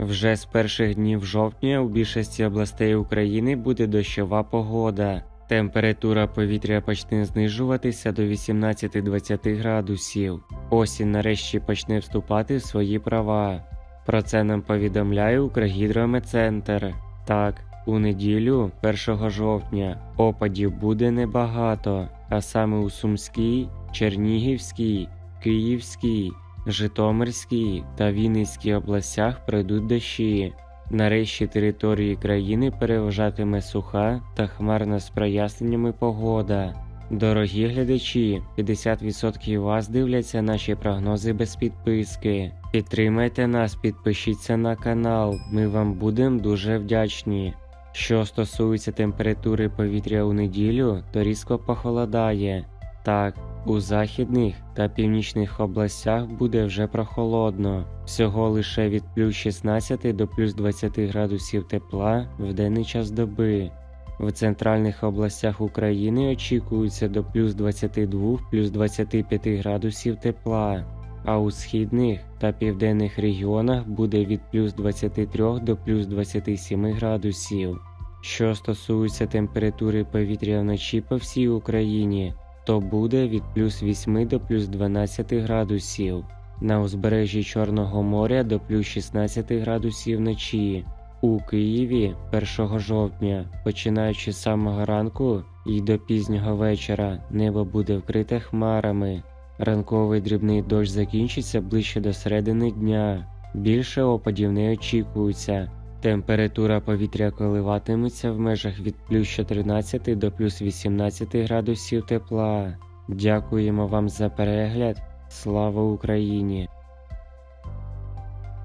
Вже з перших днів жовтня у більшості областей України буде дощова погода. Температура повітря почне знижуватися до 18-20 градусів. Осінь нарешті почне вступати в свої права. Про це нам повідомляє Укргідрометцентр. Так, у неділю, 1 жовтня, опадів буде небагато, а саме у Сумській, Чернігівській, Київській, Житомирській та Вінницькій областях пройдуть дощі. Нарешті території країни переважатиме суха та хмарна з проясненнями погода. Дорогі глядачі, 50% вас дивляться наші прогнози без підписки. Підтримайте нас, підпишіться на канал, ми вам будемо дуже вдячні. Що стосується температури повітря у неділю, то різко похолодає. Так, у західних та північних областях буде вже прохолодно, всього лише від плюс 16 до плюс 20 градусів тепла в денний час доби. В центральних областях України очікується до плюс 22 плюс 25 градусів тепла, а у східних та південних регіонах буде від плюс 23 до плюс 27 градусів. Що стосується температури повітря вночі по всій Україні, то буде від плюс 8 до плюс 12 градусів, на узбережжі Чорного моря до плюс 16 градусів вночі. У Києві 1 жовтня, починаючи з самого ранку і до пізнього вечора, небо буде вкрите хмарами. Ранковий дрібний дощ закінчиться ближче до середини дня. Більше опадів не очікується. Температура повітря коливатиметься в межах від плюс 14 до плюс 18 градусів тепла. Дякуємо вам за перегляд. Слава Україні!